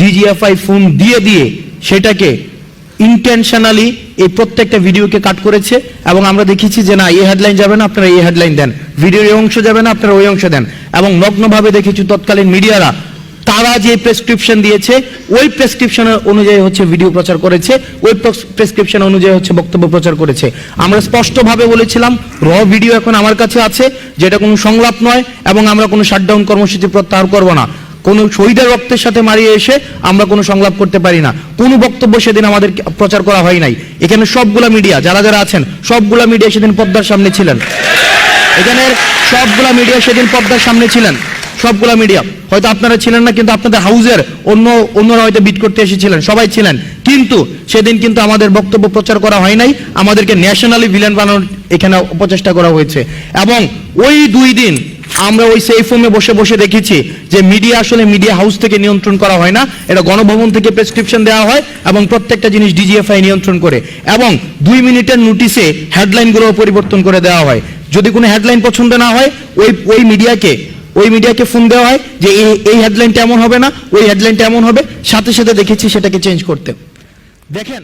DGFI phone দিয়ে দিয়ে সেটাকে ইন্টেনশনালি এই প্রত্যেকটা ভিডিওকে কাট করেছে এবং আমরা দেখেছি যে না, এই হেডলাইন যাবে না, আপনারা এই হেডলাইন দেন। ভিডিওর এই অংশ যাবে না, আপনারা ওই অংশ দেন। এবং নগ্নভাবে দেখেছি তৎকালীন মিডিয়ারা, তারা যে প্রেসক্রিপশন দিয়েছে, ওই প্রেসক্রিপশন অনুযায়ী হচ্ছে ভিডিও প্রচার করেছে, ওই প্রেসক্রিপশন অনুযায়ী হচ্ছে বক্তব্য প্রচার করেছে। আমরা স্পষ্টভাবে বলেছিলাম র ভিডিও এখন আমার কাছে আছে, যেটা কোনো সংলাপ নয় এবং আমরা কোনো শাটডাউন কর্মসূচি প্রত্যাহার করব না। কোনো শহীদের রক্তের সাথে মারিয়ে এসে আমরা কোনো সংলাপ করতে পারি না। কোনো বক্তব্য সেদিন আমাদের প্রচার করা হয় নাই। এখানে সবগুলা মিডিয়া, যারা যারা আছেন, সবগুলা মিডিয়া সেদিন পদ্মার সামনে ছিলেন। এখানের সবগুলা মিডিয়া সেদিন পদ্মার সামনে ছিলেন। সবগুলা মিডিয়া। হয়তো আপনারা ছিলেন না, কিন্তু আপনাদের হাউজের অন্য, অন্যরা হয়তো বিট করতে এসেছিলেন সবাই ছিলেন। কিন্তু সেদিন কিন্তু আমাদের বক্তব্য প্রচার করা হয় নাই, আমাদেরকে ন্যাশনালি ভিলেন বানানোর এখানে অপচেষ্টা করা হয়েছে। এবং ওই দুই দিন আমরা ওই সেফ হোমে বসে বসে দেখেছি যে মিডিয়া আসলে মিডিয়া হাউস থেকে নিয়ন্ত্রণ করা হয় না। এটা গণভবন থেকে প্রেসক্রিপশন দেওয়া হয় এবং প্রত্যেকটা জিনিস ডিজিএফআই নিয়ন্ত্রণ করে এবং দুই মিনিটের নোটিশে হেডলাইনগুলো পরিবর্তন করে দেওয়া হয়। যদি কোনো হেডলাইন পছন্দ না হয়, ওই ওই মিডিয়াকে ওই মিডিয়াকে ফোন দেওয়া হয় যে এই হেডলাইনটা এমন হবে না, ওই হেডলাইনটা এমন হবে। সাথে সাথে দেখেছি সেটাকে চেঞ্জ করতে। দেখেন